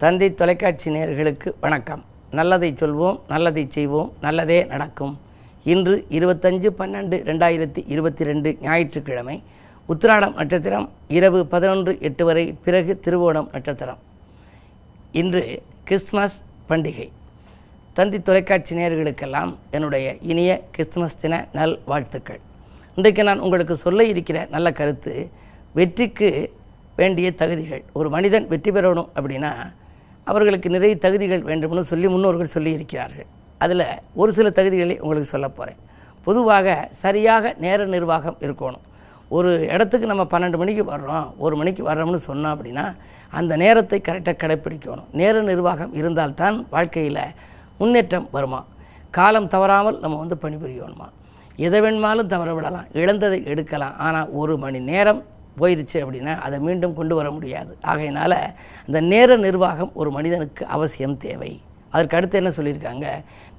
தந்தை தொலைக்காட்சி நேயர்களுக்கு வணக்கம். நல்லதை சொல்வோம் நல்லதை செய்வோம் நல்லதே நடக்கும். இன்று இருபத்தஞ்சு பன்னெண்டு ரெண்டாயிரத்தி இருபத்தி ரெண்டு ஞாயிற்றுக்கிழமை உத்திராடம் நட்சத்திரம் இரவு பதினொன்று எட்டு வரை பிறகு திருவோணம் நட்சத்திரம். இன்று கிறிஸ்துமஸ் பண்டிகை. தந்தி தொலைக்காட்சி நேயர்களுக்கெல்லாம் என்னுடைய இனிய கிறிஸ்துமஸ் தின நல் வாழ்த்துக்கள். இன்றைக்கு நான் உங்களுக்கு சொல்ல இருக்கிற நல்ல கருத்து வெற்றிக்கு வேண்டிய தகுதிகள். ஒரு மனிதன் வெற்றி பெறணும் அப்படின்னா அவர்களுக்கு நிறைய தகுதிகள் வேண்டும்னு சொல்லி முன்னோர்கள் சொல்லியிருக்கிறார்கள். அதில் ஒரு சில தகுதிகளை உங்களுக்கு சொல்ல போகிறேன் பொதுவாக சரியாக நேர நிர்வாகம் இருக்கணும். ஒரு இடத்துக்கு நம்ம பன்னெண்டு மணிக்கு வர்றோம் ஒரு மணிக்கு வர்றோம்னு சொன்னோம் அப்படின்னா அந்த நேரத்தை கரெக்டாக கடைப்பிடிக்கணும். நேர நிர்வாகம் இருந்தால்தான் வாழ்க்கையில் முன்னேற்றம் வருமா? காலம் தவறாமல் நம்ம வந்து பணிபுரியணுமா? எதை வேணுமாலும் தவற விடலாம். இழந்ததை எடுக்கலாம். ஆனால் ஒரு மணி நேரம் போயிடுச்சு அப்படின்னா அதை மீண்டும் கொண்டு வர முடியாது. ஆகையினால் அந்த நேர நிர்வாகம் ஒரு மனிதனுக்கு அவசியம் தேவை. அதற்கு அடுத்து என்ன சொல்லியிருக்காங்க?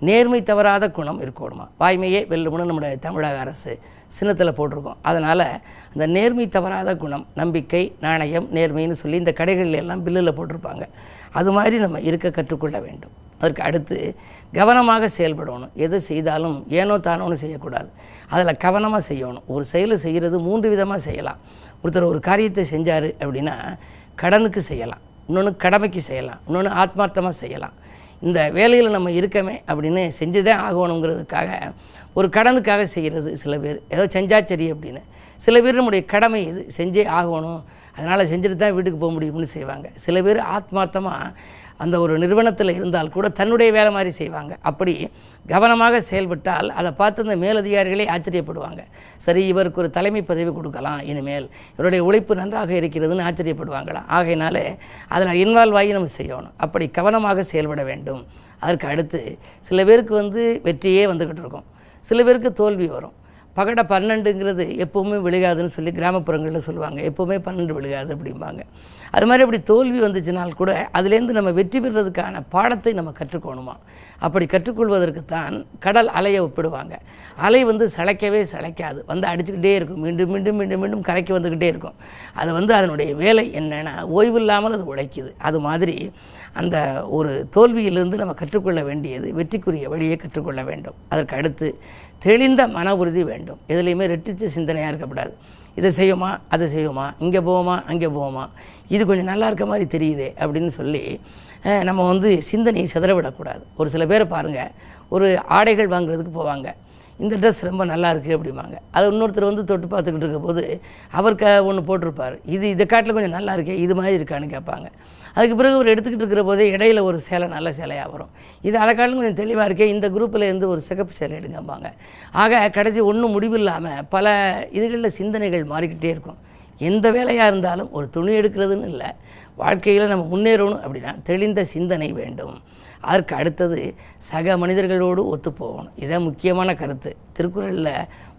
நேர்மை தவறாத குணம் இருக்கணுமா? வாய்மையே வெல்லும்னு நம்முடைய தமிழக அரசு சின்னத்தில் போட்டிருக்கோம். அதனால் அந்த நேர்மை தவறாத குணம் நம்பிக்கை நாணயம் நேர்மைன்னு சொல்லி இந்த கடைகளில் எல்லாம் பில்லில் போட்டிருப்பாங்க. அது மாதிரி நம்ம இருக்க கற்றுக்கொள்ள வேண்டும். அதற்கு அடுத்து கவனமாக செயல்படணும். எது செய்தாலும் ஏனோ தானோன்னு செய்யக்கூடாது. அதில் கவனமாக செய்யணும். ஒரு செயலை செய்கிறது மூன்று விதமாக செய்யலாம். ஒருத்தர் ஒரு காரியத்தை செஞ்சார் அப்படின்னா கடனுக்கு செய்யலாம். இன்னொன்று கடமைக்கு செய்யலாம். இன்னொன்று ஆத்மார்த்தமாக செய்யலாம். இந்த வேலையில் நம்ம இருக்கமே அப்படின்னு செஞ்சுதே ஆகணுங்கிறதுக்காக ஒரு கடனுக்காக செய்கிறது சில பேர். ஏதோ செஞ்சா சரி அப்படின்னு. சில பேர் நம்முடைய கடமை இது. செஞ்சே ஆகணும். அதனால் செஞ்சுட்டு தான் வீட்டுக்கு போக முடியும்னு செய்வாங்க. சில பேர் ஆத்மார்த்தமாக அந்த ஒரு நிறுவனத்தில் இருந்தால் கூட தன்னுடைய வேலை மாதிரி செய்வாங்க. அப்படி கவனமாக செயல்பட்டால் அதை பார்த்து அந்த மேலதிகாரிகளே ஆச்சரியப்படுவாங்க. சரி இவருக்கு ஒரு தலைமை பதவி கொடுக்கலாம் இனிமேல் இவருடைய உழைப்பு நன்றாக இருக்கிறதுன்னு ஆச்சரியப்படுவாங்களாம் ஆகையினாலே அதில் இன்வால்வ் ஆகி நம்ம செய்யணும். அப்படி கவனமாக செயல்பட வேண்டும். அதற்கு அடுத்து சில பேருக்கு வந்து வெற்றியே வந்துக்கிட்டு இருக்கும். சில பேருக்கு தோல்வி வரும். பகட பன்னெண்டுங்கிறது எப்போவுமே விழுகாதுன்னு சொல்லி கிராமப்புறங்களில் சொல்லுவாங்க. எப்போவுமே பன்னெண்டு விழுகாது அப்படிம்பாங்க. அது மாதிரி அப்படி தோல்வி வந்துச்சுனால் கூட அதுலேருந்து நம்ம வெற்றி பெறுறதுக்கான பாடத்தை நம்ம கற்றுக்கணுமா? அப்படி கற்றுக்கொள்வதற்கு தான் கடல் அலையை ஒப்பிடுவாங்க. அலை வந்து சளைக்கவே சளைக்காது. வந்து அடிச்சுக்கிட்டே இருக்கும். மீண்டும் மீண்டும் மீண்டும் மீண்டும் கரைக்கு வந்துக்கிட்டே இருக்கும். அது வந்து அதனுடைய வேலை என்னென்னா ஓய்வு இல்லாமல் அது உழைக்குது. அது மாதிரி அந்த ஒரு தோல்வியிலிருந்து நம்ம கற்றுக்கொள்ள வேண்டியது வெற்றிக்குரிய வழியை கற்றுக்கொள்ள வேண்டும். அதற்கு அடுத்து தெளிந்த மன உறுதி வேண்டும். எதுலேயுமே ரெட்டிச்ச சிந்தனையாக இருக்கக்கூடாது. இதை செய்யுமா அதை செய்யுமா இங்கே போவோமா அங்கே போவோமா இது கொஞ்சம் நல்லா இருக்க மாதிரி தெரியுதே அப்படின்னு சொல்லி நம்ம வந்து சிந்தனையை சிதறவிடக்கூடாது ஒரு சில பேரை பாருங்கள் ஒரு ஆடைகள் வாங்குறதுக்கு போவாங்க. இந்த ட்ரெஸ் ரொம்ப நல்லா இருக்குது அப்படிம்பாங்க. அது இன்னொருத்தர் வந்து தொட்டு பார்த்துக்கிட்டு இருக்க போது அவருக்கு ஒன்று போட்டிருப்பார். இது இதை காட்டில் கொஞ்சம் நல்லா இருக்கே இது மாதிரி இருக்கான்னு கேட்பாங்க. அதுக்கு பிறகு ஒரு எடுத்துக்கிட்டு இருக்கிற போதே இடையில ஒரு சேலை நல்ல சேலையாக வரும். இது அதை கொஞ்சம் தெளிவாக இருக்கே இந்த குரூப்பில் இருந்து ஒரு சிகப்பு சேலை எடுங்கம்பாங்க. ஆக கடைசி ஒன்றும் முடிவு இல்லாமல் பல இதுகளில் சிந்தனைகள் மாறிக்கிட்டே இருக்கும். எந்த வேலையாக இருந்தாலும் ஒரு துணி எடுக்கிறதுன்னு இல்லை. வாழ்க்கையில் நம்ம முன்னேறணும் அப்படின்னா தெளிந்த சிந்தனை வேண்டும். அதற்கு அடுத்தது சக மனிதர்களோடு ஒத்து போகணும் இதான் முக்கியமான கருத்து. திருக்குறளில்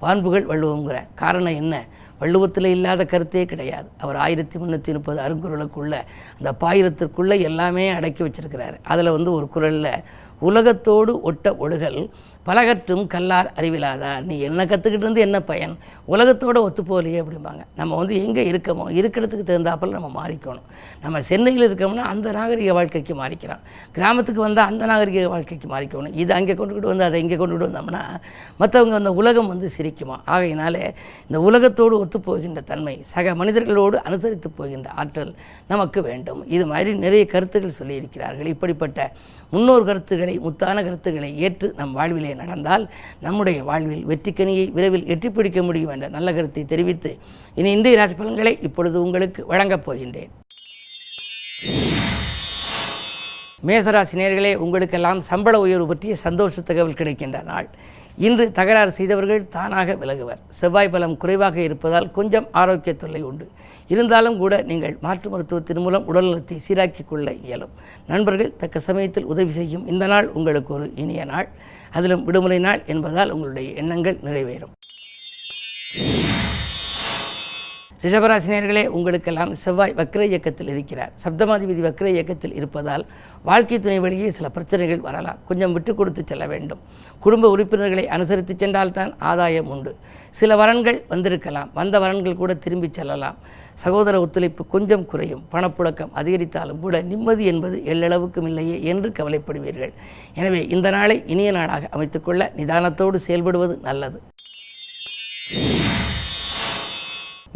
வான்புகள் வள்ளுவோங்கிற காரணம் என்ன? வள்ளுவத்தில் இல்லாத கருத்தே கிடையாது. அவர் ஆயிரத்தி முந்நூற்றி முப்பது அருங்குறளுக்குள்ள அந்த பாயிரத்திற்குள்ளே எல்லாமே அடக்கி வச்சிருக்கிறாரு. அதில் வந்து ஒரு குறளில் உலகத்தோடு ஒட்ட ஒழுகல் பலகற்றும் கல்லார் அறிவிலாதார் நீ என்ன கற்றுக்கிட்டு இருந்து என்ன பயன்? உலகத்தோடு ஒத்து போகலையே அப்படிம்பாங்க. நம்ம வந்து எங்கே இருக்கமோ இருக்கிறதுக்கு தகுந்தாப்பில் நம்ம மாறிக்கணும். நம்ம சென்னையில் இருக்கோம்னா அந்த நாகரிக வாழ்க்கைக்கு மாறிக்கிறோம் கிராமத்துக்கு வந்தால் அந்த நாகரிக வாழ்க்கைக்கு மாறிக்கணும். இது அங்கே கொண்டுக்கிட்டு வந்து அதை இங்கே கொண்டுகிட்டு வந்தோம்னா மற்றவங்க அந்த உலகம் வந்து சிரிக்குமா? ஆகையினாலே இந்த உலகத்தோடு ஒத்து போகின்ற தன்மை சக மனிதர்களோடு அனுசரித்து போகின்ற ஆற்றல் நமக்கு வேண்டும். இது மாதிரி நிறைய கருத்துக்கள் சொல்லியிருக்கிறார்கள். இப்படிப்பட்ட முன்னோர் கருத்துக்களை முத்தான கருத்துக்களை ஏற்று நம் வாழ்விலே நடந்தால் நம்முடைய வாழ்வில் வெற்றிக்கனியை விரைவில் எட்டி பிடிக்க முடியும் என்ற நல்ல கருத்தை தெரிவித்து இனி இந்திய ராசி பலன்களை இப்பொழுது உங்களுக்கு வழங்கப் போகின்றேன். மேசராசிநயர்களே உங்களுக்கெல்லாம் சம்பள உயர்வு பற்றிய சந்தோஷ தகவல் கிடைக்கின்ற நாள். இன்று தகராறு செய்தவர்கள் தானாக விலகுவர். செவ்வாய் பலம் குறைவாக இருப்பதால் கொஞ்சம் ஆரோக்கிய தொல்லை உண்டு. இருந்தாலும் கூட நீங்கள் மாற்று மருத்துவத்தின் மூலம் உடல்நலத்தை சீராக்கிக் கொள்ள இயலும். நண்பர்கள் தக்க சமயத்தில் உதவி செய்யும். இந்த நாள் உங்களுக்கு ஒரு இனிய நாள். அதிலும் விடுமுறை நாள் என்பதால் உங்களுடைய எண்ணங்கள் நிறைவேறும். ரிஷபராசினியர்களே உங்களுக்கெல்லாம் செவ்வாய் வக்ர இயக்கத்தில் இருக்கிறார். சப்தமாதிபதி வக்ர இயக்கத்தில் இருப்பதால் வாழ்க்கை துணை வழியே சில பிரச்சனைகள் வரலாம். கொஞ்சம் விட்டு கொடுத்து செல்ல வேண்டும். குடும்ப உறுப்பினர்களை அனுசரித்து சென்றால்தான் ஆதாயம் உண்டு. சில வரன்கள் வந்திருக்கலாம். வந்த வரன்கள் கூட திரும்பி செல்லலாம். சகோதர ஒத்துழைப்பு கொஞ்சம் குறையும். பணப்புழக்கம் அதிகரித்தாலும் கூட நிம்மதி என்பது எல்லளவுக்கும் இல்லையே என்று கவலைப்படுவீர்கள். எனவே இந்த நாளை இனிய நாளாக அமைத்துக்கொள்ள நிதானத்தோடு செயல்படுவது நல்லது.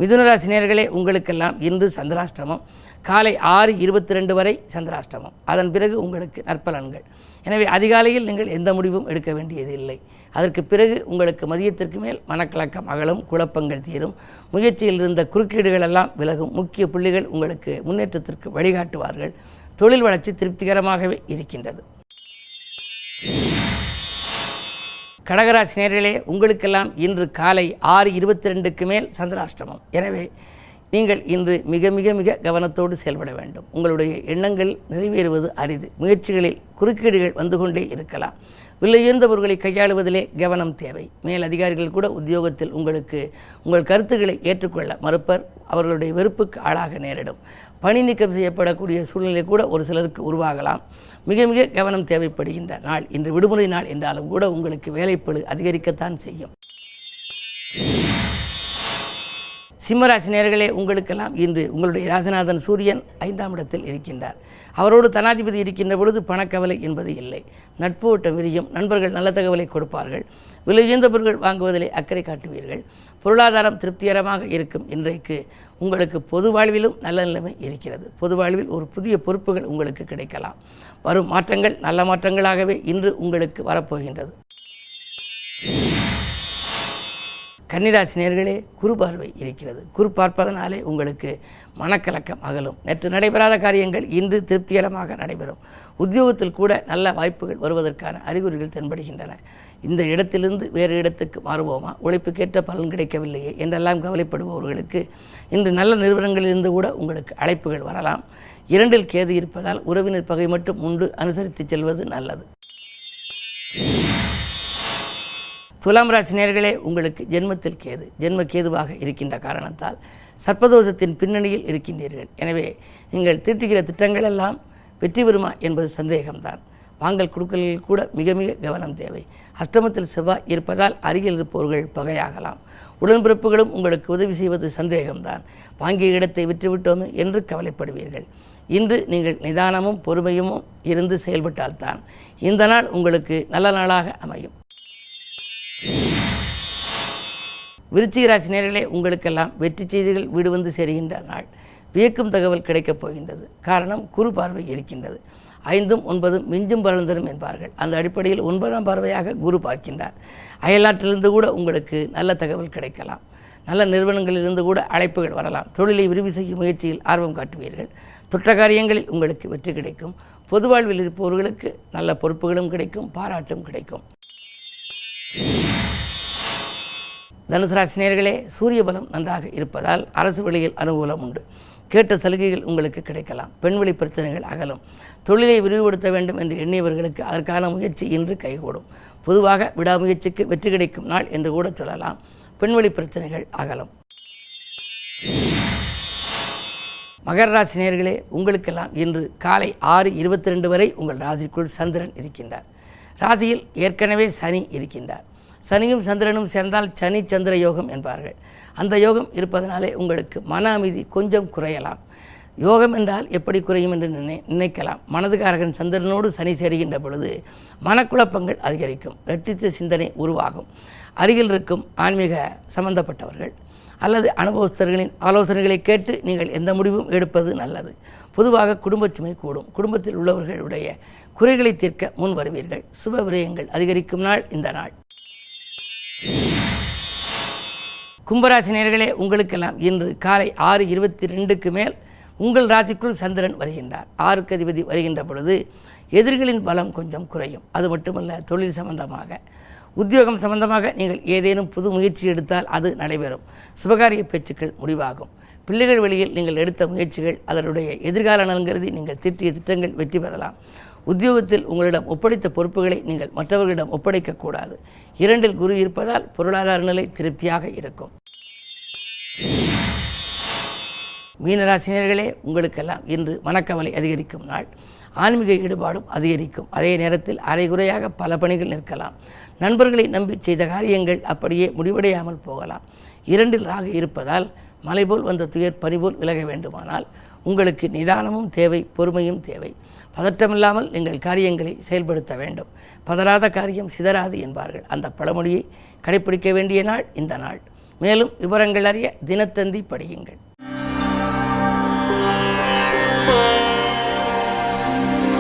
மிதுனராசி நேயர்களே உங்களுக்கெல்லாம் இன்று சந்திராஷ்டமம். காலை ஆறு இருபத்தி ரெண்டு வரை சந்திராஷ்டமம். அதன் பிறகு உங்களுக்கு நற்பலன்கள். எனவே அதிகாலையில் நீங்கள் எந்த முடிவும் எடுக்க வேண்டியது இல்லை. அதற்கு பிறகு உங்களுக்கு மதியத்திற்கு மேல் மனக்கலக்கம் அகலும் குழப்பங்கள் தீரும். முயற்சியில் இருந்த குறுக்கீடுகள் எல்லாம் விலகும். முக்கிய புள்ளிகள் உங்களுக்கு முன்னேற்றத்திற்கு வழிகாட்டுவார்கள். தொழில் வளர்ச்சி திருப்திகரமாகவே இருக்கின்றது. கடகராசி நேர்களே உங்களுக்கெல்லாம் இன்று காலை ஆறு இருபத்தி ரெண்டுக்கு மேல் சந்திராஷ்டமம். எனவே நீங்கள் இன்று மிக மிக மிக கவனத்தோடு செயல்பட வேண்டும். உங்களுடைய எண்ணங்கள் நிறைவேறுவது அரிது. முயற்சிகளில் குறுக்கீடுகள் வந்து கொண்டே இருக்கலாம். விலையுயர்ந்தவர்களை கையாளுவதிலே கவனம் தேவை. மேல் அதிகாரிகள் கூட உத்தியோகத்தில் உங்களுக்கு உங்கள் கருத்துக்களை ஏற்றுக்கொள்ள மறுப்பர். அவர்களுடைய வெறுப்புக்கு ஆளாக நேரிடும். பணி நீக்கம் செய்யப்படக்கூடிய சூழ்நிலை கூட ஒரு சிலருக்கு உருவாகலாம். மிக மிக கவனம் தேவைப்படுகின்ற நாள் இன்று விடுமுறை நாள் என்றாலும் கூட உங்களுக்கு வேலைப்பழு அதிகரிக்கத்தான் செய்யும். சிம்மராசி நேர்களே உங்களுக்கெல்லாம் இன்று உங்களுடைய ராசநாதன் சூரியன் ஐந்தாம் இடத்தில் இருக்கின்றார். அவரோடு தனாதிபதி இருக்கின்ற பொழுது பணக்கவலை என்பது இல்லை. நட்பு ஓட்டம் விரியும் நண்பர்கள் நல்ல தகவலை கொடுப்பார்கள். விலை பொருட்கள் வாங்குவதிலே அக்கறை காட்டுவீர்கள். பொருளாதாரம் திருப்திகரமாக இருக்கும் இன்றைக்கு. உங்களுக்கு பொது வாழ்விலும் நல்ல நிலைமை இருக்கிறது. பொது வாழ்வில் ஒரு புதிய பொறுப்புகள் உங்களுக்கு கிடைக்கலாம். வரும் மாற்றங்கள் நல்ல மாற்றங்களாகவே இன்று உங்களுக்கு வரப்போகின்றது. கன்னிராசி நேர்களே குரு பார்வை இருக்கிறது. குரு பார்ப்பதனாலே உங்களுக்கு மனக்கலக்கம் அகலும். நேற்று நடைபெறாத காரியங்கள் இன்று திருப்திகரமாக நடைபெறும். உத்தியோகத்தில் கூட நல்ல வாய்ப்புகள் வருவதற்கான அறிகுறிகள் தென்படுகின்றன. இந்த இடத்திலிருந்து வேறு இடத்துக்கு மாறுவோமா? உழைப்புக்கேற்ற பலன் கிடைக்கவில்லையே என்றெல்லாம் கவலைப்படுபவர்களுக்கு இன்று நல்ல நிறுவனங்களிலிருந்து கூட உங்களுக்கு அழைப்புகள் வரலாம். இரண்டில் கேது இருப்பதால் உறவினர் பகை மட்டும் உண்டு. அனுசரித்து செல்வது நல்லது. துலாம் ராசி நேர்களே உங்களுக்கு ஜென்மத்தில் கேது ஜென்ம கேதுவாக இருக்கின்ற காரணத்தால் சர்ப்பதோஷத்தின் பின்னணியில் இருக்கின்றீர்கள். எனவே நீங்கள் தீட்டுகிற திட்டங்கள் எல்லாம் வெற்றி பெறுமா என்பது சந்தேகம்தான். வாங்கல் கொடுக்கலில் கூட மிக மிக கவனம் தேவை. அஷ்டமத்தில் செவ்வாய் இருப்பதால் அருகில் இருப்பவர்கள் பகையாகலாம். உடன்பிறப்புகளும் உங்களுக்கு உதவி செய்வது சந்தேகம்தான். வாங்கிய இடத்தை விற்றுவிட்டோமே என்று கவலைப்படுவீர்கள். இன்று நீங்கள் நிதானமும் பொறுமையும் இருந்து செயல்பட்டால்தான் இந்த நாள் உங்களுக்கு நல்ல நாளாக அமையும். விருச்சிக ராசி நேர்களே உங்களுக்கெல்லாம் வெற்றி செய்திகள் வீடு வந்து சேருகின்ற நாள். வியக்கும் தகவல் கிடைக்கப் போகின்றது. காரணம் குறு பார்வை இருக்கின்றது. ஐந்தும் ஒன்பதும் மிஞ்சும் பலந்தரும் என்பார்கள். அந்த அடிப்படையில் ஒன்பதாம் பார்வையாக குரு பார்க்கின்றார். அயல்நாட்டிலிருந்து கூட உங்களுக்கு நல்ல தகவல் கிடைக்கலாம். நல்ல நிறுவனங்களிலிருந்து கூட அழைப்புகள் வரலாம். தொழிலை விரிவு செய்யும் முயற்சியில் ஆர்வம் காட்டுவீர்கள். தொற்ற காரியங்களில் உங்களுக்கு வெற்றி கிடைக்கும். பொது வாழ்வில் இருப்பவர்களுக்கு நல்ல பொறுப்புகளும் கிடைக்கும் பாராட்டும் கிடைக்கும். தனுசு ராசினியர்களே சூரிய பலம் நன்றாக இருப்பதால் அரசு வழியில் அனுகூலம் உண்டு. கேட்ட சலுகைகள் உங்களுக்கு கிடைக்கலாம். பெண்வெளி பிரச்சனைகள் அகலும். தொழிலை விரிவுபடுத்த வேண்டும் என்று எண்ணியவர்களுக்கு அதற்கான முயற்சி இன்று கைகூடும். பொதுவாக விடாமுயற்சிக்கு வெற்றி கிடைக்கும் நாள் என்று கூட சொல்லலாம். பெண்வெளி பிரச்சனைகள் அகலும். மகர ராசி நேர்களே உங்களுக்கெல்லாம் இன்று காலை ஆறு இருபத்தி ரெண்டு வரை உங்கள் ராசிக்குள் சந்திரன் இருக்கின்றார். ராசியில் ஏற்கனவே சனி இருக்கின்றார். சனியும் சந்திரனும் சேர்ந்தால் சனி சந்திர யோகம் என்பார்கள். அந்த யோகம் இருப்பதனாலே உங்களுக்கு மன அமைதி கொஞ்சம் குறையலாம். யோகம் என்றால் எப்படி குறையும் என்று நினை நினைக்கலாம். மனதுகாரகன் சந்திரனோடு சனி சேருகின்ற பொழுது மனக்குழப்பங்கள் அதிகரிக்கும். இரட்டித்த சிந்தனை உருவாகும். அருகில் இருக்கும் ஆன்மீக சம்பந்தப்பட்டவர்கள் அல்லது அனுபவஸ்தர்களின் ஆலோசனைகளை கேட்டு நீங்கள் எந்த முடிவும் எடுப்பது நல்லது. பொதுவாக குடும்பச் சுமை கூடும். குடும்பத்தில் உள்ளவர்களுடைய குறைகளை தீர்க்க முன் வருவீர்கள். சுப விரயங்கள் அதிகரிக்கும் நாள் இந்த நாள். கும்பராசி நேர்களே உங்களுக்கெல்லாம் இன்று காலை ஆறு இருபத்தி ரெண்டுக்கு மேல் உங்கள் ராசிக்குள் சந்திரன் வருகின்றார். ஆறுக்கு அதிபதி வருகின்ற பொழுது எதிர்களின் பலம் கொஞ்சம் குறையும். அது மட்டுமல்ல தொழில் சம்பந்தமாக உத்தியோகம் சம்பந்தமாக நீங்கள் ஏதேனும் புது முயற்சி எடுத்தால் அது நடைபெறும். சுபகாரிய பேச்சுக்கள் முடிவாகும். பிள்ளைகள் வழியில் நீங்கள் எடுத்த முயற்சிகள் அதனுடைய எதிர்கால நலன்கருதி நீங்கள் திட்டிய திட்டங்கள் வெற்றி பெறலாம். உத்தியோகத்தில் உங்களிடம் ஒப்படைத்த பொறுப்புகளை நீங்கள் மற்றவர்களிடம் ஒப்படைக்கக்கூடாது இரண்டில் குரு இருப்பதால் பொருளாதார நிலை திருப்தியாக இருக்கும். மீனராசினியர்களே உங்களுக்கெல்லாம் இன்று மனக்கவலை அதிகரிக்கும் நாள். ஆன்மீக ஈடுபாடும் அதிகரிக்கும். அதே நேரத்தில் அரைகுறையாக பல பணிகள் நிற்கலாம். நண்பர்களை நம்பி செய்த காரியங்கள் அப்படியே முடிவடையாமல் போகலாம். இரண்டில் ராகு இருப்பதால் மலைபோல் வந்த துயர் பறிபோல் விலக வேண்டுமானால் உங்களுக்கு நிதானமும் தேவை பொறுமையும் தேவை. பதற்றமில்லாமல் நீங்கள் காரியங்களை செயல்படுத்த வேண்டும். பதறாத காரியம் சிதறாது என்பார்கள். அந்த பழமொழியை கடைபிடிக்க வேண்டிய நாள் இந்த நாள். மேலும் விவரங்கள் அறிய தினத்தந்தி படியுங்கள்.